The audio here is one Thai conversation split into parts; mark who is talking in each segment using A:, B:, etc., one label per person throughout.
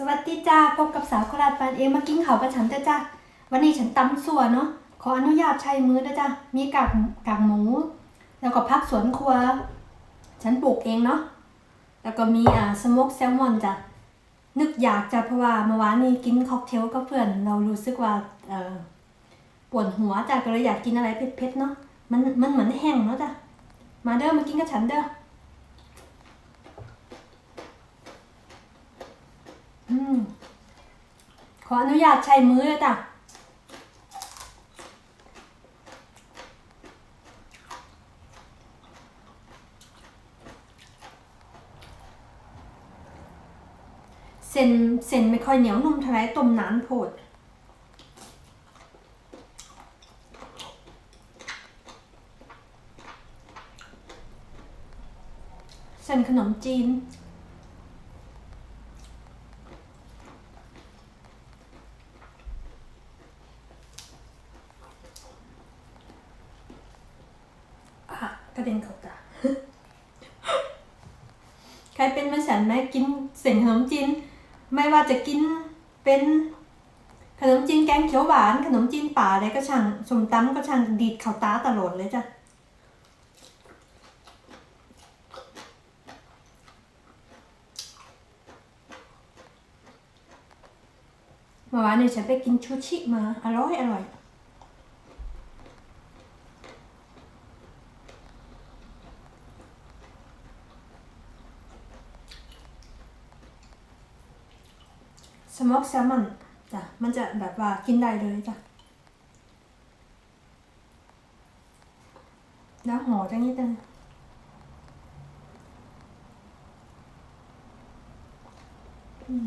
A: สวัสดีจ้าพบกับสาวโคราชปานเองมากินข้าวกับฉันจ้าจ้าวันนี้ฉันตำสัวนเนาะขออนุญาตใช้มือนะจ้ามีกากกากหมู แล้วก็พักสวนครัว ฉันปลูกเองเนาะแล้วก็มีอ่าสโมกแซลมอนจ้ะนึกอยากจะเพราะว่าเมื่อวานนี้กินค็อกเทลกับเพื่อนเรารู้สึกว่าเออปวดหัวจ้ะก็เลยอยากกินอะไรเผ็ดๆเนาะมันมันเหมือนแห้งเนาะจ้ะมาเด้อมากินกับฉันเด้อ อืม ขออนุญาตใช้มือเลยจ้ะเส้นเส้นไม่ค่อยเหนียวนุ่มเท่าไรต้มนานโพดเส้นขนมจีน อะกระเด็นเขาตาใครเป็นมาฉันไหมกินเส้นขนมจีน ไม่ว่าจะกินเป็นขนมจีนแกงเขียวหวาน ขนมจีนป่าอะไรก็ช่างสมตำก็ช่างดีดเข่าตาตลอดเลยจ้ะเมื่อวานเนี่ยฉันไปกินชูชิมา อร่อยอร่อย สมอกแซลมอนจ้ะมันจะแบบว่ากินได้เลยจ้ะแล้วห่อจังนิดนึงอืม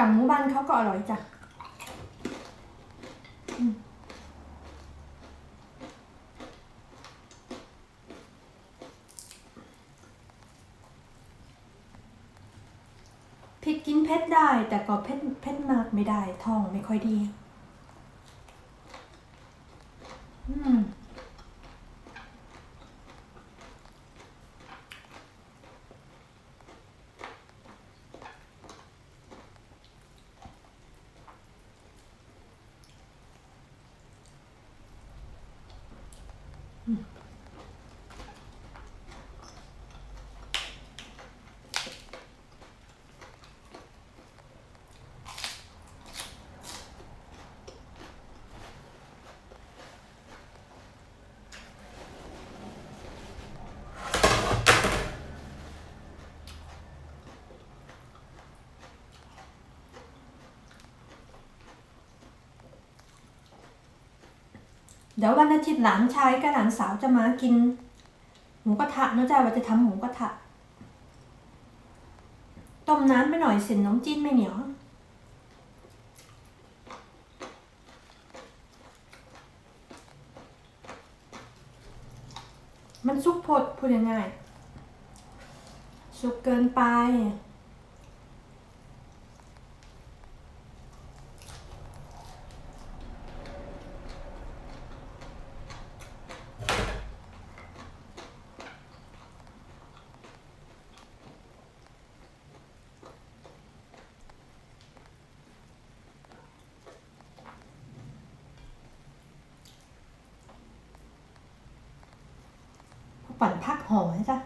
A: กับหมูบ้านเขาก็อร่อยจ้ะพริกกินเผ็ดได้ แต่ก็เผ็ดเผ็ดมากไม่ได้ท้องไม่ค่อยดี อืม เดี๋ยววันอาทิตย์หลานชายกับหลานสาวจะมากิน หมูกระทะนะจ้าว่าจะทำหมูกระทะต้มน้ำไปหน่อยเส้นน้ำจิ้นไม่เหนียวมันซุกพดพูดยังไงายๆสุกเกินไป ฝันพักหอใช่ปะ